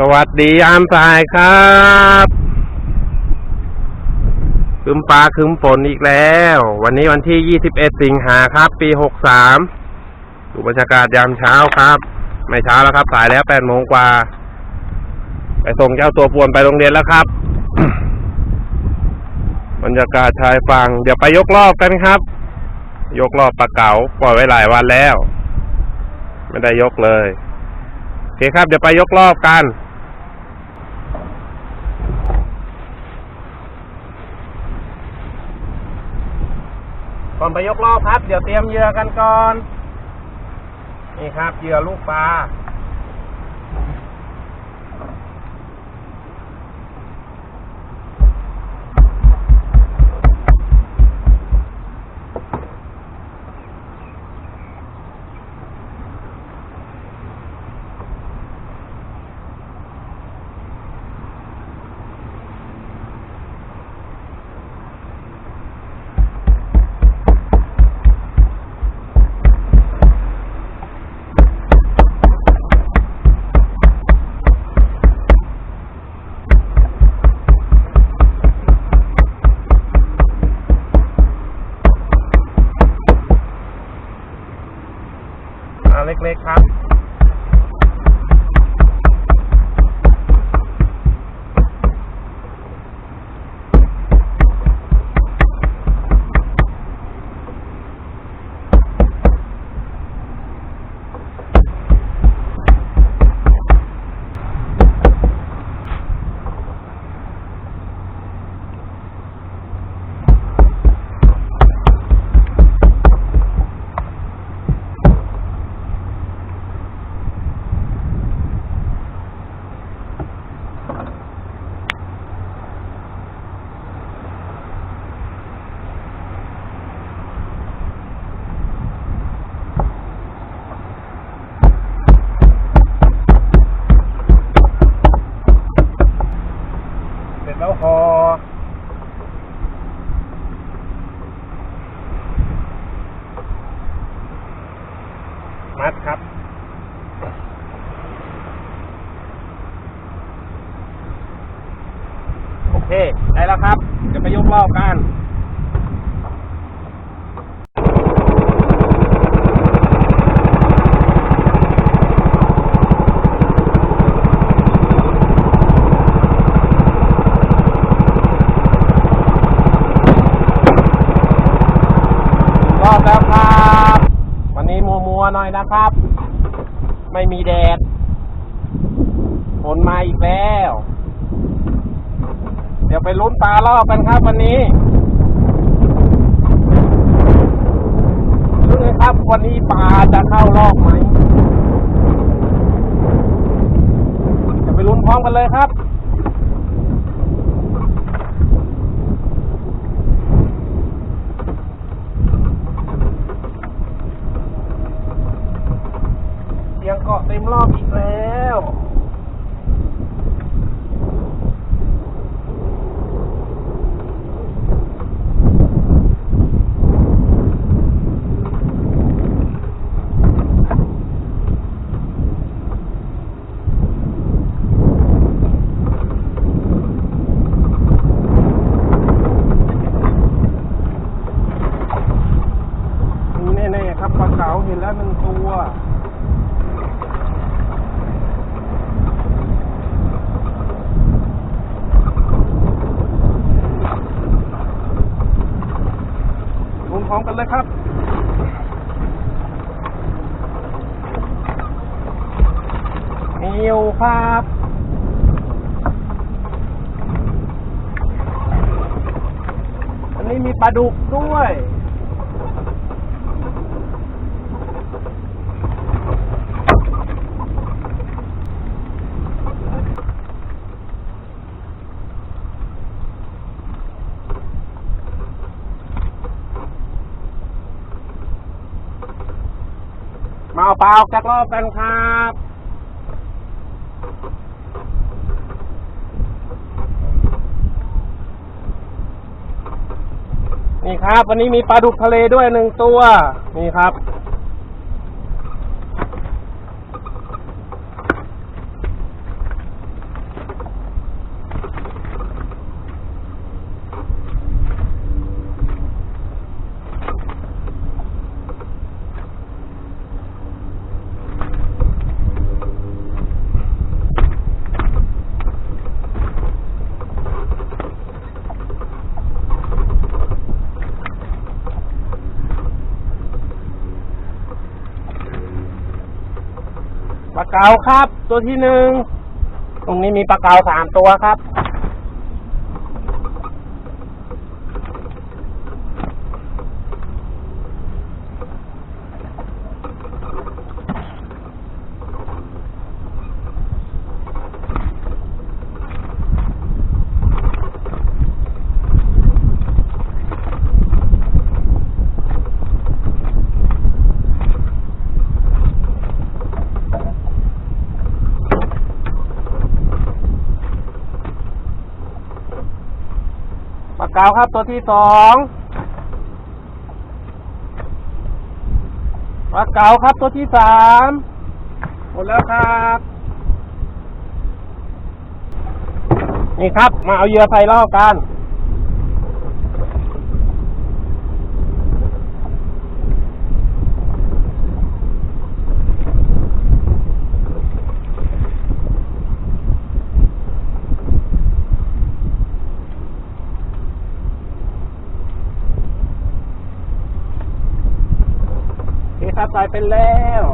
สวัสดีอามสายครับคืมฟ้าคืมฝนอีกแล้ว วันนี้วันที่ 21 สิงหาครับ ปี 63ดูบรรยากาศยามเช้าครับ ไม่เช้าแล้วครับสายแล้ว8โมงกว่า ไปส่งเจ้าตัวปวนไปโรงเรียนแล้วครับ บรรยากาศชายฝั่งเดี๋ยวไปยกรอบกันครับ ยกรอบปลาเก๋าปล่อยไว้หลายวันแล้ว ไม่ได้ยกเลยโอเคครับ เดี๋ยวไปยกรอบกัน ก่อน ไปยกล้อพัด เดี๋ยวเตรียมเหยื่อกันก่อน นี่ครับเหยื่อลูกปลา อ่าเล็กๆครับ เสร็จแล้วห่อมัดครับ โอ เค ได้แล้วครับเดี๋ยวไปยกรอบกันรอบแล้วครับ วันนี้มัวมัวหน่อยนะครับ ไม่มีแดดฝนมาอีกแล้ว เดี๋ยวไปลุ้นปลารอบกันครับวันนี้ลุ้นเลยครับวันนี้ปลาจะเข้ารอบไหมเดี๋ยวไปลุ้นพร้อมกันเลยครับเสียงเกาะเต็มรอบอีกแล้ว มีแน่ๆครับปลาเก๋าเห็นแล้วหนึ่งตัว ลุ้นพร้อมกัน เลยครับมีอยู่ครับอันนี้มีปลาดุกด้วย มา เปล่าออกจากรอบกันครับนี่ครับ วันนี้มีปลาดุกทะเลด้วยหนึ่งตัว นี่ครับ เก๋าครับ ตัวที่หนึ่ง ตรงนี้มีปลาเก๋าสามตัวครับ กาเก๋าครับตัวที่สองปลาเก๋าครับตัวที่สามหมดแล้วครับ นี่ครับ มาเอาเยื่อใส่ล่อกัน โอเคครับใส่เป็นแล้ว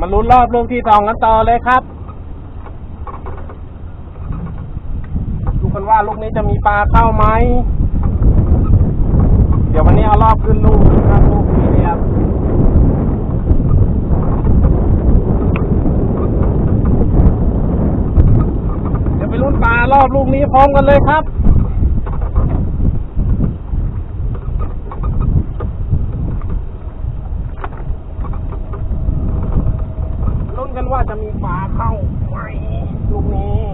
มาลุ้นรอบลูกที่สองกันต่อเลยครับ ดูกั นี้จะมีปลาเข้าไหม เดี๋ยววันนี้เอารอบขึ้นลูกนะครับลูกนี้เนี่ยครับเดี๋ยวไปลุ้นปลารอบลูกนี้พร้อมกันเลยครับ ลุ้นกันว่าจะมีปลาเข้าไหมลูกนี้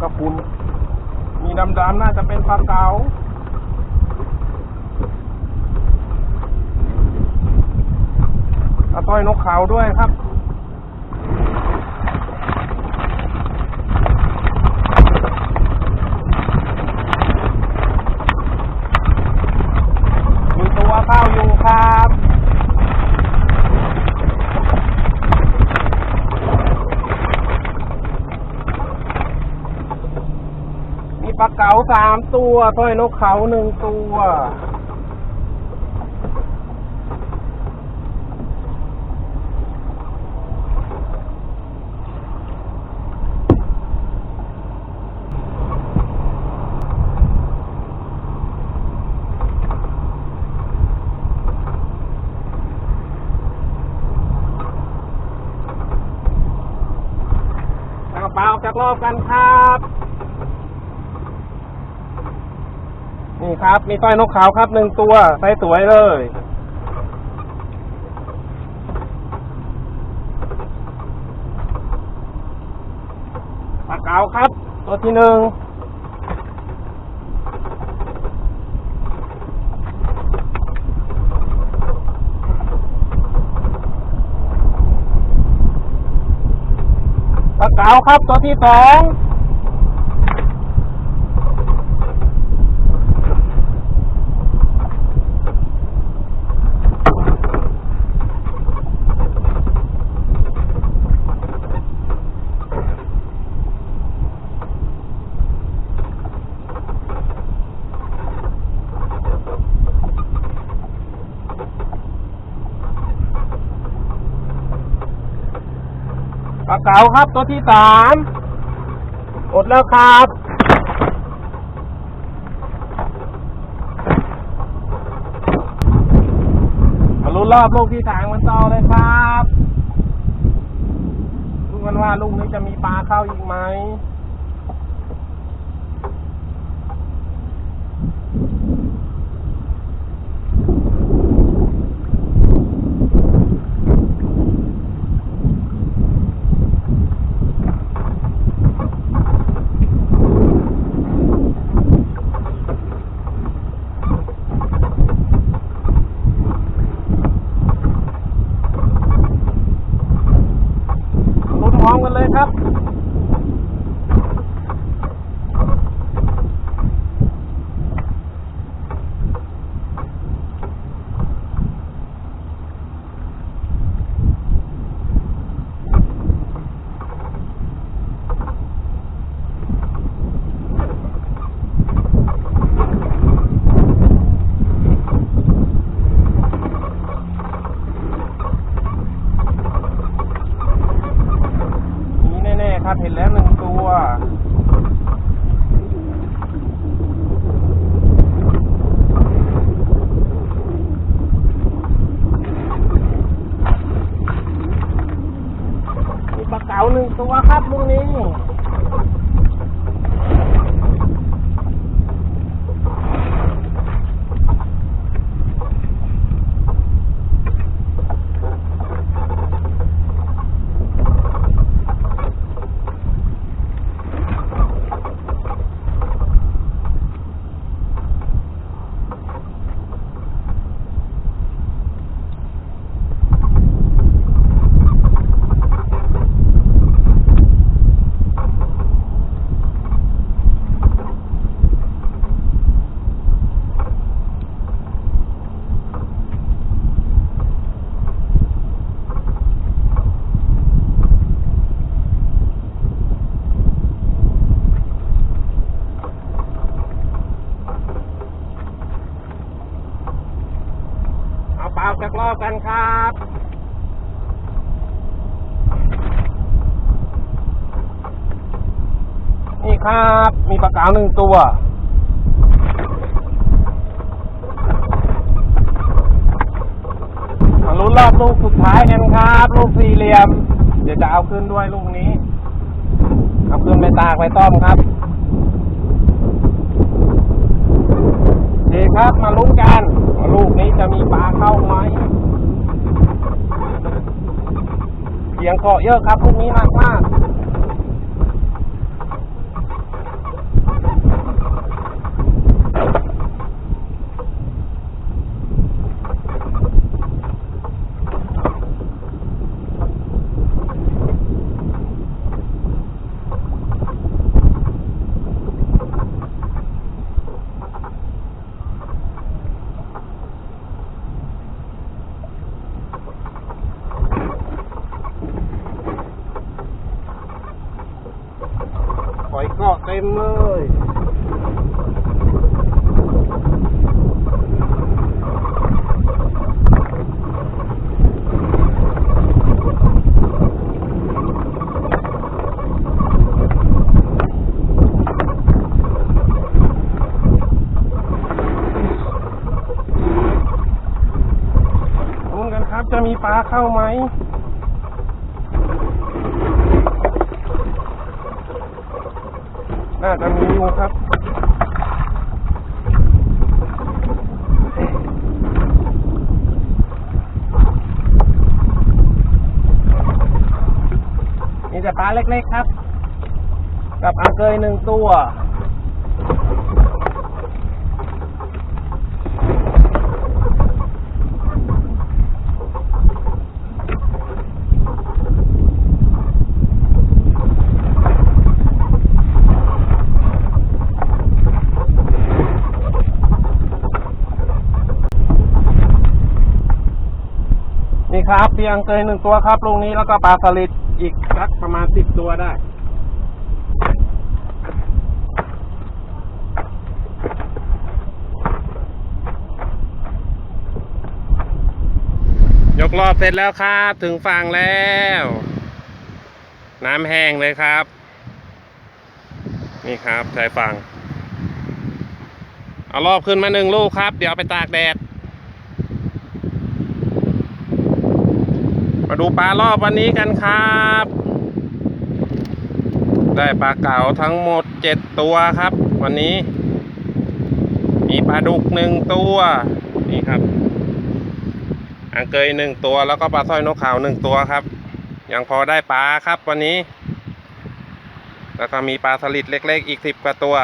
กระปุนมีดำๆน่าจะเป็นปลาเก๋าปลาต้อยนกเขาด้วยครับ มีตัวเข้าอยู่ครับ มีปลา เก๋าสามตัวต้อยนกเขาหนึ่งตัว เอาปลาจากรอบกันครับ นี่ครับ มีสร้อยนกขาวครับหนึ่งตัวไซส์สวยเลย ปลาเก๋าครับ ตัวที่หนึ่งปลาเก๋าครับตัวที่สอง ปลาเก๋าครับตัวที่สามอดแล้วครับมาลุ้นรอบลูกที่สามกันต่อเลยครับดูกันว่าลูกนี้จะมีปลาเข้าอีกไหมาหนึ่งตัวครับลูงนี้ ครับ มีปลาก๋าหนึ่งตัว มาลุ้นรอบลูกสุดท้ายกันครับ ลูกสี่เหลี่ยม เดี๋ยวจะเอาขึ้นด้วยลูกนี้ เอาขึ้นไปตากไปต้อมครับโอเคครับ มาลุ้นกันลูกนี้จะมีปลาเข้าไหมเสียงเกาะเยอะครับลูกนี้หนักมาก ห อยเกาะเต็มเลยครับจะมีปลาเข้าไหม น่าจะมีอยู่ครับมีแต่ปลาเล็กๆครับ กับอังเกยหนึ่งตัว นี่ ครับเพียงเกยหนึ่งตัวครับลูกนี้แล้วก็ปลาสลิดอีกสักประมาณสิบตัวได้ยกรอบเสร็จแล้วครับ ถึงฝั่งแล้ว น้ำแห้งเลยครับ นี่ครับชายฝั่งเอารอบขึ้นมาหนึ่งลูกครับ เดี๋ยวไปตากแดด มาดูปลารอบวันนี้กันครับ ได้ปลาเก๋าทั้งหมดเจ็ดตัวครับ วันนี้ มีปลาดุกหนึ่งตัวนี่ครับอังเกยหนึ่งตัวแล้วก็ปลาสร้อยนกขาวหนึ่งตัวครับ ยังพอได้ปลาครับวันนี้ แล้วก็มีปลาสลิดเล็ก ๆ อีกสิบกว่าตัว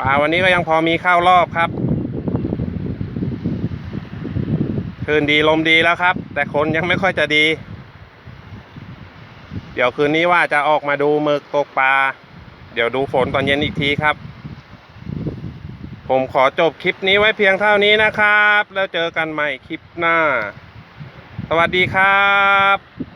ปลาวันนี้ก็ยังพอมีเข้ารอบครับ คืนดีลมดีแล้วครับ แต่คนยังไม่ค่อยจะดี เดี๋ยวคืนนี้ว่าจะออกมาดูหมึกตกปลา เดี๋ยวดูฝนตอนเย็นอีกทีครับ ผมขอจบคลิปนี้ไว้เพียงเท่านี้นะครับ แล้วเจอกันใหม่คลิปหน้า สวัสดีครับ